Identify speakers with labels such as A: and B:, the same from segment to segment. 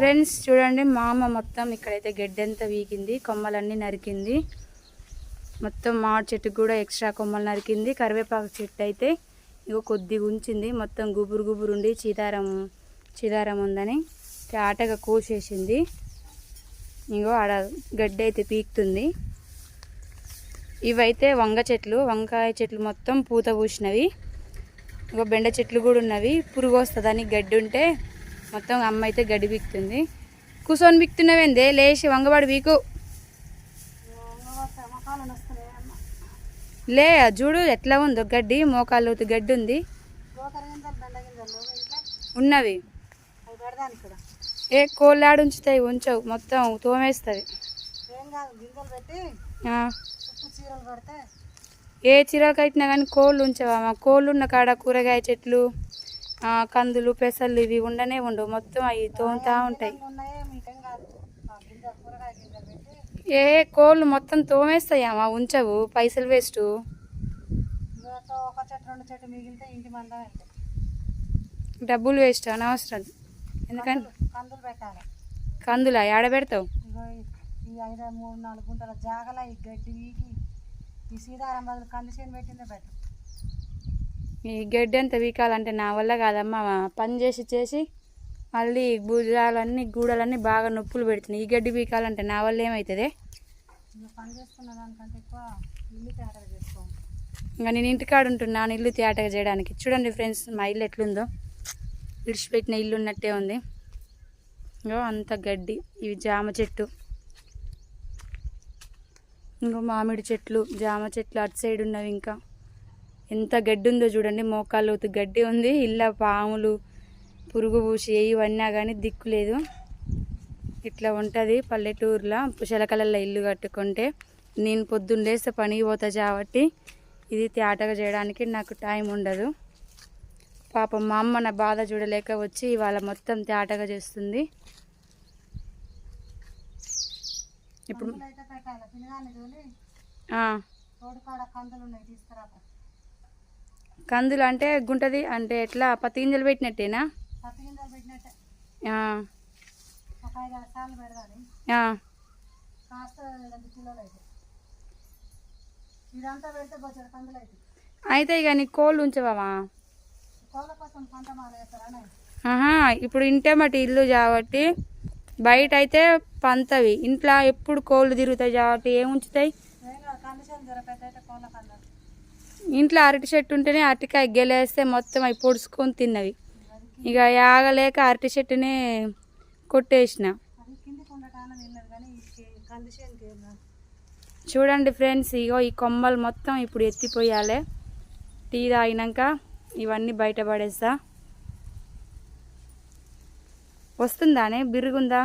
A: Friends చూడండి మా అమ్మ మొత్తం ఇక్కడైతే గడ్డంతా వీకింది కొమ్మలన్నీ నరికింది. మొత్తం మామిడి చెట్టుకు కూడా ఎక్స్ట్రా కొమ్మలు నరికింది. కరివేపాకు చెట్టు అయితే ఇగో కొద్దిగా ఉంచింది. మొత్తం గుబురు గుబురు ఉండి చీదారం చీదారం ఉందని ఆటగా కోసేసింది. ఇంకో ఆడ గడ్డి అయితే పీకుతుంది. ఇవైతే వంగ చెట్లు. వంకాయ చెట్లు మొత్తం పూత పూసినవి. ఇంకో బెండ చెట్లు కూడా ఉన్నవి. పురుగు వస్తుందని గడ్డి ఉంటే మొత్తం అమ్మ అయితే గడ్డి బిక్తుంది కూర్చొని బిక్తున్నవేందే లేచి వంగవాడు వీకు లే చూడు ఎట్లా ఉందో గడ్డి మోకాలు గడ్డి ఉంది. ఉన్నవి. ఏ కోళ్ళాడు ఉంచుతాయి ఉంచవు. మొత్తం తోమేస్తుంది. ఏ చీరలు కట్టినా కానీ కోళ్ళు ఉంచవా? మా కోళ్ళు ఉన్న కాడ కూరగాయ చెట్లు. కందులు పెసలు ఇవి ఉండనే ఉండవు. మొత్తం అవి తోముతా ఉంటాయి. ఏ కోళ్ళు మొత్తం తోమేస్తాయమ్మా ఉంచవు. పైసలు వేస్ట్.
B: ఒక చెట్టు రెండు
A: డబ్బులు వేస్ట్ అనవసరం. ఎందుకంటే
B: కందులు?
A: కందులా ఏడ పెడతావు?
B: ఈ- ఐదు మూడు నాలుగు గుంటల జాగల ఈ గడ్డి వీకి ఈ సీతారాం బదులు కంది చేను పెట్టిందే బెటర్
A: ఈ గడ్డి అంతా వీకాలంటే నా వల్ల కాదమ్మా. పని చేసి చేసి మళ్ళీ భుజాలన్నీ గూడలన్నీ బాగా నొప్పులు పెడుతున్నాయి. ఈ గడ్డి వీకాలంటే నా వల్ల ఏమవుతుంది
B: ఇంకా
A: నేను ఇంటికాడ ఉంటున్నాను ఇల్లు తేటగా చేయడానికి. చూడండి ఫ్రెండ్స్ మా ఇల్లు ఎట్లుందో. విడిచిపెట్టిన ఇల్లు ఉన్నట్టే ఉంది. ఇంకో అంత గడ్డి ఇవి జామ చెట్టు. ఇంకో మామిడి చెట్లు జామ చెట్లు అటు సైడ్ ఉన్నవి ఇంకా. ఎంత గడ్డి ఉందో చూడండి మోకాలు లోతు గడ్డి ఉంది. ఇళ్ళ పాములు పురుగు పూసి ఇవన్నా కానీ దిక్కు లేదు. ఇట్లా ఉంటుంది పల్లెటూరులో. పుషలకలల్లో ఇల్లు కట్టుకుంటే నేను పొద్దున్న లేస్తే పనికి పోతా కాబట్టి ఇది తేటగా చేయడానికి నాకు టైం ఉండదు. పాపం మా అమ్మ నా బాధ చూడలేక వచ్చి ఇవాళ మొత్తం తేటగా చేస్తుంది. ఇప్పుడు
B: కందులు
A: అంటే గుంటది అంటే ఎట్లా? పత్తి గింజలు పెట్టినట్టేనా
B: అయితే.
A: ఇక నీ కోళ్ళు ఉంచవా? ఇప్పుడు ఇంటే మటి ఇల్లు కాబట్టి బయట అయితే పంతవి. ఇంట్లో ఎప్పుడు కోళ్ళు తిరుగుతాయి కాబట్టి ఏం ఇంట్లో అరటి చెట్టు ఉంటేనే అరటికాయ గెలేస్తే మొత్తం అవి పొడుచుకొని తిన్నవి. ఇక యాగలేక అరటి చెట్టునే కొట్టేసిన. చూడండి ఫ్రెండ్స్ ఇగో ఈ కొమ్మలు మొత్తం ఇప్పుడు ఎత్తిపోయాలి. టీ తాగినాక ఇవన్నీ బయట పడేస్తా వస్తుందానే? బిరుగుందా?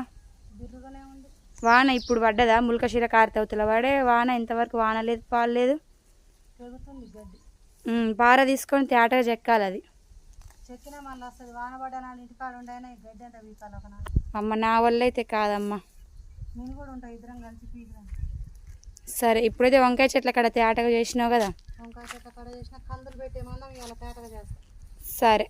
A: వాన ఇప్పుడు పడ్డదా? ములకశీల కారితవుతుల పడే వాన ఇంతవరకు వాన లేదు పాలు లేదు. పార తీసుకొని తేటగా చెక్కాలి అది.
B: చెక్కినా మళ్ళీ వస్తుంది. వాన పడ్డా నాడు ఇంటికాడ ఉండైనా? ఈ గడ్డి అంతా వీకాలి
A: అమ్మ నా వల్ల అయితే కాదమ్మా.
B: నేను కూడా ఉంటా ఇద్దరం కలిసి పీకుదాం
A: సరే ఇప్పుడైతే వంకాయ చెట్ల కాడ తేటగా చేసినావు కదా?
B: వంకాయ చెట్ల కాడ చేసిన కందులు పెట్టే మందం ఇవాళ తేటగా చేస్తాం.
A: సరే.